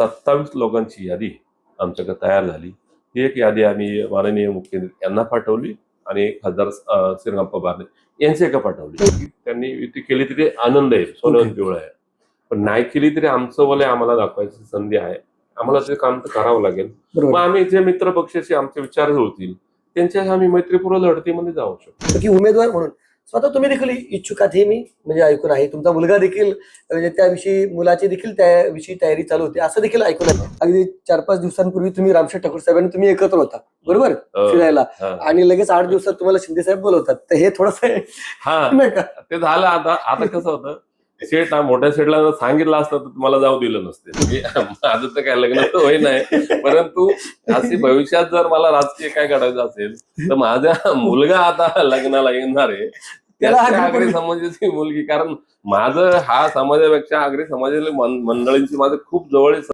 सत्तावीस लोकांची यादी आमच्याकडे तयार झाली. ही एक यादी आम्ही माननीय मुख्यमंत्री यांना पाठवली आणि खासदार अं, श्रीरंगप्पा बारणे यांचे एका पाठवली. त्यांनी युती केली तरी आनंद आहे सोनवंत पिवळा आहे. पण नाही केली तरी आमचं वलय आम्हाला दाखवायची संधी आहे. आम्हाला ते काम तर करावं लागेल. मग आम्ही जे मित्र पक्षाचे आमचे विचार जुळतील त्यांच्या आम्ही मैत्रीपूर्व लढतीमध्ये जाऊ शकतो. की उमेदवार म्हणून. स्वतः तुम्ही देखील इच्छुक आहात हे मी म्हणजे ऐकून आहे. तुमचा मुलगा देखील म्हणजे त्याविषयी मुलाची देखील त्याविषयी तयारी चालू होती असं देखील ऐकून आहे. अगदी चार पाच दिवसांपूर्वी तुम्ही रामशेठ ठाकूर साहेबांनी तुम्ही एकत्र होता बरोबर? अं, फिरायला. हा. आणि लगेच आठ दिवसात तुम्हाला शिंदे साहेब बोलवतात. तर हे थोडस हा. नाही का? ते झालं आता आता कसं होतं शेठ हा मोठ्या शेठला जर सांगितलं असतं तर तुम्हाला जाऊ दिलं नसते. म्हणजे माझं तर काय लग्न तर होई नाही. परंतु असे भविष्यात जर मला राजकीय काय घडायचं असेल तर माझा मुलगा आता लग्नाला येणार आहे. त्याला आगरी. समाजाची मुलगी. कारण माझं हा समाजापेक्षा आगरी समाजातील मंडळींची माझं खूप जवळ